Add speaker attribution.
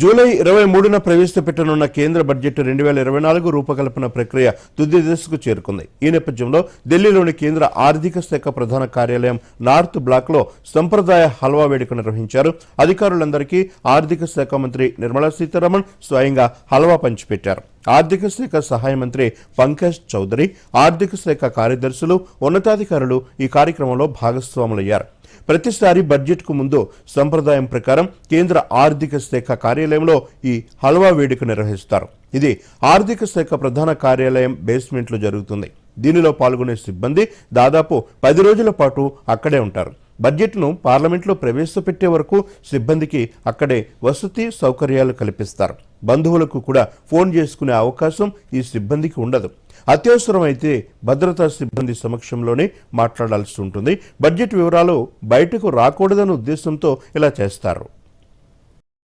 Speaker 1: July ఇరవై మూడున ప్రవేశపెట్టనున్న కేంద్ర బడ్జెట్ రెండు వేల ఇరవై నాలుగు రూపకల్పన ప్రక్రియ తుది దశకు చేరుకుంది. ఈ నేపథ్యంలో ఢిల్లీలోని కేంద్ర ఆర్థిక శాఖ ప్రధాన కార్యాలయం నార్త్ బ్లాక్లో సంప్రదాయ హల్వా వేడుక నిర్వహించారు. అధికారులందరికీ ఆర్థిక శాఖ మంత్రి నిర్మలా సీతారామన్ స్వయంగా హల్వా పంచిపెట్టారు. ఆర్థిక శాఖ సహాయ మంత్రి పంకజ్ చౌదరి ఆర్థిక శాఖ కార్యదర్శులు ఉన్నతాధికారులు ఈ కార్యక్రమంలో భాగస్వాములయ్యారు. ప్రతిసారి బడ్జెట్కు ముందు సంప్రదాయం ప్రకారం కేంద్ర ఆర్థిక శాఖ కార్యాలయంలో ఈ హల్వా వేడుక నిర్వహిస్తారు. ఇది ఆర్థిక శాఖ ప్రధాన కార్యాలయం బేస్మెంట్లో జరుగుతుంది. దీనిలో పాల్గొనే సిబ్బంది దాదాపు పది రోజుల పాటు అక్కడే ఉంటారు. బడ్జెట్ను పార్లమెంట్లో ప్రవేశపెట్టే వరకు సిబ్బందికి అక్కడే వసతి సౌకర్యాలు కల్పిస్తారు. బంధువులకు కూడా ఫోన్ చేసుకునే అవకాశం ఈ సిబ్బందికి ఉండదు. అత్యవసరమైతే భద్రతా సిబ్బంది సమక్షంలోనే మాట్లాడాల్సి ఉంటుంది. బడ్జెట్ వివరాలు బయటకు రాకూడదనే ఉద్దేశంతో ఇలా చేస్తారు.